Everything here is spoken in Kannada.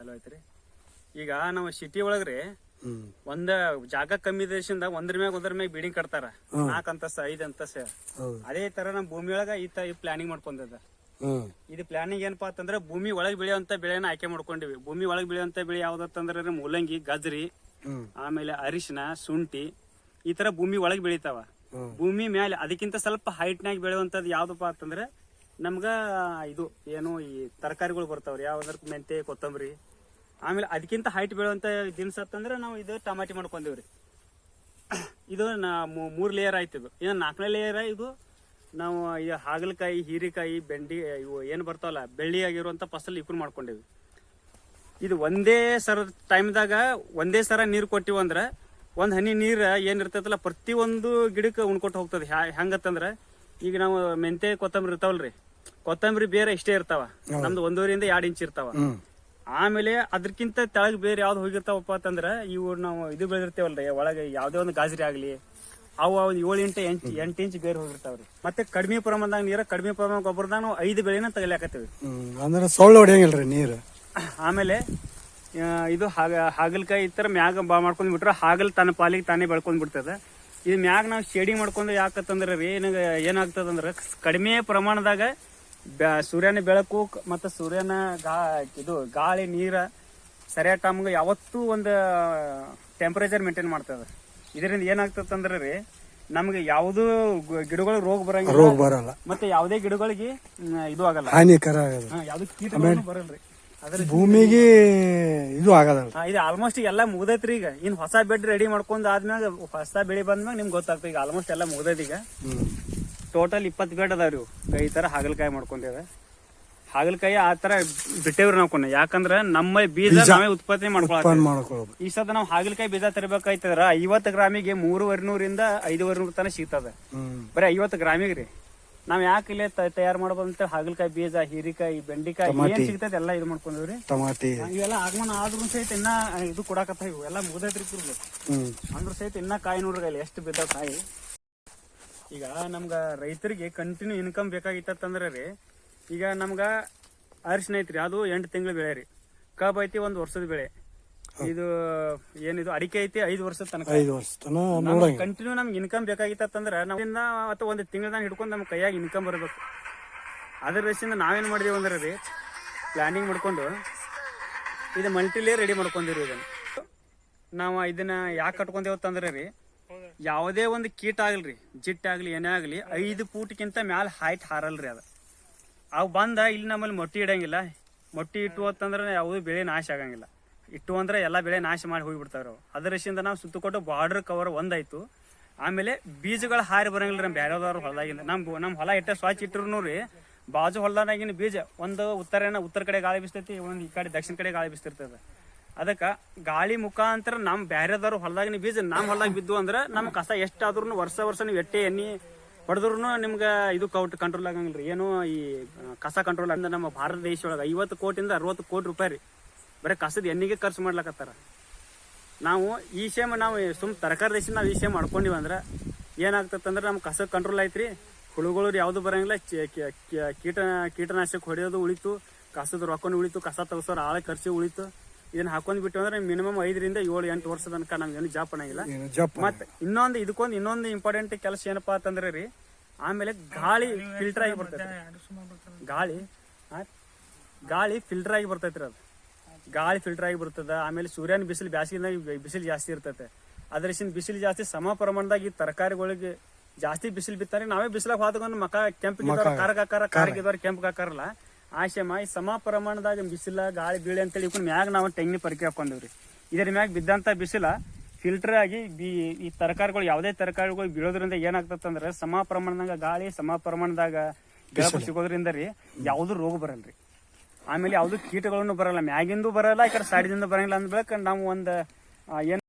ಚಲೋ ಐತ್ರಿ. ಈಗ ನಾವು ಸಿಟಿ ಒಳಗ್ರಿ ಒಂದ ಜಾಗ ಕಮ್ಮಿ ದೇಶದಿಂದ ಒಂದ್ರ ಮ್ಯಾಗ ಒಂದ್ರ ಮ್ಯಾಗ ಬಿಲ್ಡಿಂಗ್ ಕಟ್ತಾರ. ನಾಕ್ ಅಂತಸ್ತ ಐದ್ ಅಂತಸ್ತ. ಅದೇ ತರ ನಮ್ ಭೂಮಿ ಒಳಗ ಈ ತರ ಪ್ಲಾನಿಂಗ್ ಮಾಡ್ಕೊಂಡದ. ಇದು ಪ್ಲಾನಿಂಗ್ ಏನಪ್ಪಾ ಅಂತಂದ್ರೆ ಭೂಮಿ ಒಳಗ್ ಬೆಳೆಯುವಂತ ಬೆಳೆನ ಆಯ್ಕೆ ಮಾಡ್ಕೊಂಡಿವಿ. ಭೂಮಿ ಒಳಗ್ ಬೆಳೆಯುವಂತ ಬೆಳೆ ಯಾವ್ದತ್ತಂದ್ರೆ ಮೂಲಂಗಿ ಗಜ್ರಿ ಆಮೇಲೆ ಅರಿಶಿನ ಶುಂಠಿ ಈ ತರ ಭೂಮಿ ಒಳಗ್ ಬೆಳಿತಾವ. ಭೂಮಿ ಮ್ಯಾಲೆ ಅದಕ್ಕಿಂತ ಸ್ವಲ್ಪ ಹೈಟ್ ನಾಗ ಬೆಳೆಯುವಂತದ್ ಯಾವ್ದಪ್ಪ ಅಂತಂದ್ರೆ ನಮ್ಗ ಇದು ಏನು ಈ ತರಕಾರಿಗಳು ಬರ್ತಾವ್ರಿ. ಯಾವ್ದ್ರ ಮೆಂತೆ ಕೊತ್ತಂಬರಿ ಆಮೇಲೆ ಅದಕ್ಕಿಂತ ಹೈಟ್ ಬೀಳುವಂತ ದಿನಸ ಅಂತಂದ್ರೆ ನಾವು ಇದು ಟಮಾಟಿ ಮಾಡ್ಕೊಂಡೇವ್ರಿ. ಇದು ನಾ ಮೂರ್ ಲೇಯರ್ ಆಯ್ತು ಇದು. ಇನ್ನು ನಾಲ್ಕನೇ ಲೇಯರ್ ಇದು ನಾವು ಈ ಹಾಗಲಕಾಯಿ ಹೀರೆಕಾಯಿ ಬೆಂಡಿ ಇವು ಏನು ಬರ್ತಾವಲ್ಲ ಬೆಳ್ಳಿ ಆಗಿರುವಂತ ಫಸಲ್ ಇವ್ರು ಮಾಡ್ಕೊಂಡೇವಿ ಇದು ಒಂದೇ ಸರ ಟೈಮ್ದಾಗ ಒಂದೇ ಸರ ನೀರು ಕೊಟ್ಟಿವ ಅಂದ್ರೆ ಒಂದ್ ಹನಿ ನೀರ್ ಏನಿರ್ತೈತಲ್ಲ ಪ್ರತಿ ಒಂದು ಗಿಡಕ್ಕೆ ಉಣ್ಕೊಟ್ಟು ಹೋಗ್ತದೆ. ಹೆಂಗತ್ತಂದ್ರೆ ಈಗ ನಾವು ಮೆಂತೆ ಕೊತ್ತಂಬರಿ ಇರ್ತಾವಲ್ರಿ. ಕೊತ್ತಂಬರಿ ಬೇರೆ ಇಷ್ಟೇ ಇರ್ತಾವ. ನಮ್ದು ಒಂದೂರಿಂದ ಎರಡ್ ಇಂಚ್ ಇರ್ತಾವ. ಆಮೇಲೆ ಅದಕ್ಕಿಂತ ತೆಳಗ್ ಬೇರೆ ಯಾವ್ದು ಹೋಗಿರ್ತಾವಪ್ಪ ಅಂತಂದ್ರೆ ಇವು ನಾವು ಇದು ಬೆಳೆದಿರ್ತೇವಲ್ರಿ ಒಳಗೆ ಯಾವ್ದೇ ಒಂದು ಗಾಜರಿ ಆಗ್ಲಿ ಅವು ಒಂದು ಏಳು ಇಂಟು ಎಂಟು ಎಂಟು ಇಂಚ್ ಬೇರೆ ಹೋಗಿರ್ತಾವ್ರಿ. ಮತ್ತೆ ಕಡಿಮೆ ಪ್ರಮಾಣದಾಗ ನೀರ ಕಡಿಮೆ ಪ್ರಮಾಣ ಗೊಬ್ಬರದಾಗ ನಾವು ಐದು ಬೆಳೆನ ತಗಲಾಕತ್ತೀವಿ. ಅಂದ್ರೆ ಸೊಳ್ಳೆ ಹೊಡಿಯಂಗಿಲ್ರಿ ನೀರು. ಆಮೇಲೆ ಇದು ಹಾಗ ಹಾಗಲಕಾಯಿ ಈ ತರ ಮ್ಯಾಗ ಬಾ ಮಾಡ್ಕೊಂಡ್ ಬಿಟ್ರೆ ಹಾಗಲ್ ತನ್ನ ಪಾಲಿಗೆ ತಾನೇ ಬೆಳ್ಕೊಂಡ್ ಬಿಡ್ತದೆ. ಇದು ಮ್ಯಾಗ ನಾವು ಶೇಡಿಂಗ್ ಮಾಡ್ಕೊಂಡು ಯಾಕತ್ತಂದ್ರೆ ರೀ ಏನಾಗ ಏನಾಗ್ತದಂದ್ರ ಕಡಿಮೆ ಪ್ರಮಾಣದಾಗ ಸೂರ್ಯನ ಬೆಳಕು ಮತ್ತು ಸೂರ್ಯನ ಗಾ ಇದು ಗಾಳಿ ನೀರು ಸರಿಯಾದ ಟೈಮ್ಗೆ ಯಾವತ್ತೂ ಒಂದು ಟೆಂಪರೇಚರ್ ಮೇಂಟೈನ್ ಮಾಡ್ತದ ಇದರಿಂದ ಏನಾಗ್ತದಂದ್ರ ರೀ ನಮ್ಗೆ ಯಾವ್ದು ಗಿಡಗಳು ರೋಗ ಬರಂಗಿಲ್ಲ. ರೋಗ ಬರಲ್ಲ. ಮತ್ತೆ ಯಾವುದೇ ಗಿಡಗಳಿಗೆ ಇದು ಆಗಲ್ಲ. ಹಾನಿಕರ ಯಾವ್ದು ಬರಲ್ರಿ. ಅದ್ರ ಭೂಮಿಗೆ ಇದು ಆಗಲ್ಲ. ಇದು ಆಲ್ಮೋಸ್ಟ್ ಎಲ್ಲ ಮುಗ್ದೈತ್ರಿ ಈಗ. ಇನ್ ಹೊಸ ಬೆಡ್ ರೆಡಿ ಮಾಡ್ಕೊಂಡ್ ಆದ್ಮ್ಯಾಗ ಹೊಸ ಬೆಳಿ ಬಂದ್ಮ್ಯಾಗ ನಿಮ್ಗೆ ಗೊತ್ತಾಗ್ತದೆ. ಈಗ ಆಲ್ಮೋಸ್ಟ್ ಎಲ್ಲ ಮುಗ್ದೈತಿ ಈಗ. ಟೋಟಲ್ ಇಪ್ಪತ್ತು ಬೇಡ ಅದಾವ್ರಿ ರೀ ಈ ತರ ಹಾಗಲಕಾಯಿ ಮಾಡ್ಕೊಂಡೇವೆ ಹಾಗಲಕಾಯಿ ಆ ತರ ಬಿಟ್ಟೇವ್ರಿ ನಾವು ಕೊನೆ. ಯಾಕಂದ್ರ ನಮ್ಮ ಬೀಜ ನಾವೇ ಉತ್ಪಾದನೆ ಮಾಡ್ಕೊಳಕ್ ಮಾಡ್ಕೊಳ್ಳೋದು ಈ ಸದ ನಾವು ಹಾಗಲಕಾಯಿ ಬೀಜ ತರಬೇಕಾಯ್ತದ್ರ ಐವತ್ತು ಗ್ರಾಮಿಗೆ ಮೂರುವರೆ ನೂರಿಂದ ಐದುವರೆ ನೂರು ತನಕ ಸಿಗ್ತದೆ. ಬರೀ ಐವತ್ತು ಗ್ರಾಮಿಗೆ ರೀ. ನಾವ್ ಯಾಕೆ ಇಲ್ಲೇ ತಯಾರು ಅಂತ ಹಾಗಲಕಾಯಿ ಬೀಜ ಹೀರಿಕಾಯಿ ಬೆಂಡಿಕಾಯಿ ಏನ್ ಸಿಗ್ತದೆ ಎಲ್ಲ ಇದು ಮಾಡ್ಕೊಂಡ್ರಿ ಟಮಾಟಿ. ಇವೆಲ್ಲ ಆಗಮನ ಆದ್ರೂ ಸಹಿತ ಇನ್ನ ಇದು ಕೊಡಾಕತ್ತ ಇವು. ಎಲ್ಲ ಮುಗ್ದೈತ್ರಿ ಅಂದ್ರ ಸಹಿತ ಇನ್ನ ಕಾಯಿ ನೋಡ್ರಿ ಅಲ್ಲಿ ಎಷ್ಟು ಬಿದ್ದಾವ ಕಾಯಿ. ಈಗ ನಮ್ಗ ರೈತರಿಗೆ ಕಂಟಿನ್ಯೂ ಇನ್ಕಮ್ ಬೇಕಾಗಿತ್ತಂದ್ರ ರೀ ಈಗ ನಮ್ಗ ಅರಿಶಿನ ಐತ್ರಿ ಅದು ಎಂಟು ತಿಂಗಳ ಬೆಳೆ ರೀ. ಕಬ್ ಐತಿ ಒಂದ್ ವರ್ಷದ ಬೆಳೆ. ಇದು ಏನಿದು ಅಡಿಕೆ ಐತಿ ಐದು ವರ್ಷದ ತನಕ. ಐದು ವರ್ಷ ತನ ಕಂಟಿನ್ಯೂ ನಮ್ಗೆ ಇನ್ಕಮ್ ಬೇಕಾಗಿತ್ತಂದ್ರ ನಾವಿಂದ ಅಥವಾ ಒಂದು ತಿಂಗಳದಾಗ ಹಿಡ್ಕೊಂಡು ನಮ್ಮ ಕೈಯಾಗ ಇನ್ಕಮ್ ಬರಬೇಕು. ಅದ್ರ ರೇಸಿಂದ ನಾವೇನ್ ಮಾಡಿದೀವಿ ಅಂದ್ರೆ ರೀ ಪ್ಲಾನಿಂಗ್ ಮಾಡ್ಕೊಂಡು ಇದು ಮಲ್ಟಿಲೇ ರೆಡಿ ಮಾಡ್ಕೊಂಡಿರಿ ಇದನ್ನ. ನಾವು ಇದನ್ನ ಯಾಕೆ ಕಟ್ಕೊಂಡೇವತ್ತಂದ್ರೆ ರೀ ಯಾವುದೇ ಒಂದು ಕೀಟ ಆಗಲ್ರಿ ಜಿಟ್ ಆಗ್ಲಿ, ಏನೇ ಆಗಲಿ, ಐದು ಫೂಟ್ಗಿಂತ ಮ್ಯಾಲ ಹೈಟ್ ಹಾರಲ್ರಿ ಅದು. ಅವು ಬಂದ ಇಲ್ಲಿ ನಮ್ಮಲ್ಲಿ ಮೊಟ್ಟಿ ಇಡಂಗಿಲ್ಲ. ಮೊಟ್ಟಿ ಇಟ್ಟು ಅಂತಂದ್ರೆ ಯಾವುದೂ ಬೆಳೆ ನಾಶ ಆಗಂಗಿಲ್ಲ. ಇಟ್ಟು ಅಂದ್ರೆ ಎಲ್ಲ ಬೆಳೆ ನಾಶ ಮಾಡಿ ಹೋಗಿಬಿಡ್ತಾವ್ರಿ ಅದ್ರ ಅದರಶಿಂದ ನಾವು ಸುತ್ತಕೊಟ್ಟು ಬಾರ್ಡರ್ ಕವರ್ ಒಂದಾಯ್ತು. ಆಮೇಲೆ ಬೀಜಗಳು ಹಾರಿ ಬರಂಗಿಲ್ಲ ನಮ್ಮ ಬೇರೆದವ್ರ ಹೊಲದಾಗಿಂದ. ನಮ್ಮ ನಮ್ಮ ಹೊಲ ಇಟ್ಟ ಸ್ವಚ್ಛ ಇಟ್ಟರು ರೀ, ಬಾಜು ಹೊಲದಾಗಿನ ಬೀಜ ಒಂದು ಉತ್ತರನ ಉತ್ತರ ಕಡೆ ಗಾಳಿ ಬೀಸ್ತೈತಿ, ಒಂದು ಈ ಕಡೆ ದಕ್ಷಿಣ ಕಡೆ ಗಾಳಿ ಬೀಸ್ತಿರ್ತದೆ. ಅದಕ್ಕ ಗಾಳಿ ಮುಖಾಂತರ ನಮ್ ಬ್ಯಾರೆದವ್ರ ಹೊಲದಾಗಿನ ಬೀಜ ನಮ್ಮ ಹೊಲದಾಗ ಬಿದ್ದು ಅಂದ್ರ ನಮ್ ಕಸ ಎಷ್ಟಾದ್ರೂ ವರ್ಷ ವರ್ಷ ನೀವು ಎಟ್ಟೆ ಎಣ್ಣಿ ಹೊಡೆದ್ರು ನಿಮ್ಗ ಇದು ಕೌಟ್ ಕಂಟ್ರೋಲ್ ಆಗಂಗಿಲ್ರಿ. ಏನು ಈ ಕಸ ಕಂಟ್ರೋಲ್ ಅಂದ್ರೆ ನಮ್ಮ ಭಾರತ ದೇಶ ಒಳಗ ಐವತ್ತು ಕೋಟಿಂದ ಅರವತ್ತು ಕೋಟಿ ರೂಪಾಯಿ ರೀ. ಬರೀ ಕಸದ ಎಣ್ಣಿಗೆ ಖರ್ಚು ಮಾಡ್ಲಕತ್ತಾರ. ನಾವು ಈ ಸೇಮ್ ನಾವು ಸುಮ್ ತರಕಾರಿ ದೇಶ ನಾವು ಈ ಸೇಮ್ ಮಾಡ್ಕೊಂಡಿವಿ ಅಂದ್ರೆ ಏನಾಗ್ತದಂದ್ರೆ ನಮ್ಮ ಕಸ ಕಂಟ್ರೋಲ್ ಐತ್ರಿ. ಹುಳುಗಳು ಯಾವ್ದು ಬರಂಗಿಲ್ಲ. ಕೀಟ, ಕೀಟನಾಶಕ ಹೊಡೆಯೋದು ಉಳಿತು. ಕಸದ ರೊಕ್ಕನೂ ಉಳಿತು. ಕಸ ತಗಸೋರು ಆಳ ಖರ್ಚು ಉಳಿತು. ಇದನ್ನ ಹಾಕೊಂಡ್ ಬಿಟ್ಟು ಅಂದ್ರೆ ಮಿನಿಮಮ್ ಐದರಿಂದ ಏಳು ಎಂಟು ವರ್ಷದ ತನಕ ನಮ್ಗೆ ಏನು ಜಾಪ್ ಅನ್ನಂಗಿಲ್ಲ. ಮತ್ತೆ ಇನ್ನೊಂದು ಇದಕ್ಕೊಂದು ಇನ್ನೊಂದು ಇಂಪಾರ್ಟೆಂಟ್ ಕೆಲಸ ಏನಪ್ಪಾ ಅಂತಂದ್ರೆ ರೀ ಆಮೇಲೆ ಗಾಳಿ ಫಿಲ್ಟರ್ ಆಗಿ ಬರ್ತೈತೆ ಗಾಳಿ ಗಾಳಿ ಫಿಲ್ಟರ್ ಆಗಿ ಬರ್ತೈತ್ರಿ ಅದು. ಗಾಳಿ ಫಿಲ್ಟರ್ ಆಗಿ ಬರ್ತದ ಆಮೇಲೆ ಸೂರ್ಯನ ಬಿಸಿಲು ಬ್ಯಾಸಿಗಿನಾಗ ಬಿಸಿಲು ಜಾಸ್ತಿ ಇರ್ತೈತೆ. ಅದ್ರಿಂದ ಬಿಸಿಲು ಜಾಸ್ತಿ ಸಮ ಪ್ರಮಾಣದಾಗ ಈ ತರಕಾರಿಗಳಿಗೆ ಜಾಸ್ತಿ ಬಿಸಿಲು ಬಿತ್ತಾರೆ ನಾವೇ ಬಿಸಿಲಾಗ ಹೋದ್ಕೊಂಡು ಮಕ ಕೆಂಪು ಕಾರ ಕಾರಗಿದವ್ರು ಕೆಂಪು ಹಾಕಾರಲ್ಲ ಆ ಮಾಯಿ ಸಮ ಪ್ರಮಾಣದಾಗ ಬಿಸಿಲ ಗಾಳಿ ಬೀಳಿ ಅಂತೇಳಿ ಇವ್ನ ಮ್ಯಾಗ ನಾವು ತೆಂಗಿನ ಪರಿಕೆ ಹಾಕೊಂಡಿವ್ರಿ. ಇದರ ಮ್ಯಾಗ ಬಿದ್ದಂತ ಬಿಸಿಲ ಫಿಲ್ಟರ್ ಆಗಿ ಬಿ ಈ ತರಕಾರಿಗಳು ಯಾವುದೇ ತರಕಾರಿಗಳು ಬೀಳೋದ್ರಿಂದ ಏನಾಗ್ತದಂದ್ರೆ ಸಮ ಪ್ರಮಾಣದಾಗ ಗಾಳಿ ಸಮ ಪ್ರಮಾಣದಾಗ ಬೆಳಕು ಸಿಗೋದ್ರಿಂದ ರೀ ಯಾವುದು ರೋಗ ಬರಲ್ರಿ. ಆಮೇಲೆ ಯಾವುದು ಕೀಟಗಳನ್ನು ಬರಲ್ಲ. ಮ್ಯಾಗಿಂದು ಬರಲ್ಲ ಈ ಕಡೆ ಸೈಡ್ದಿಂದ ಬರಂಗಿಲ್ಲ ಅಂದ್ಬೇಕು ನಾವು ಒಂದು ಏನ್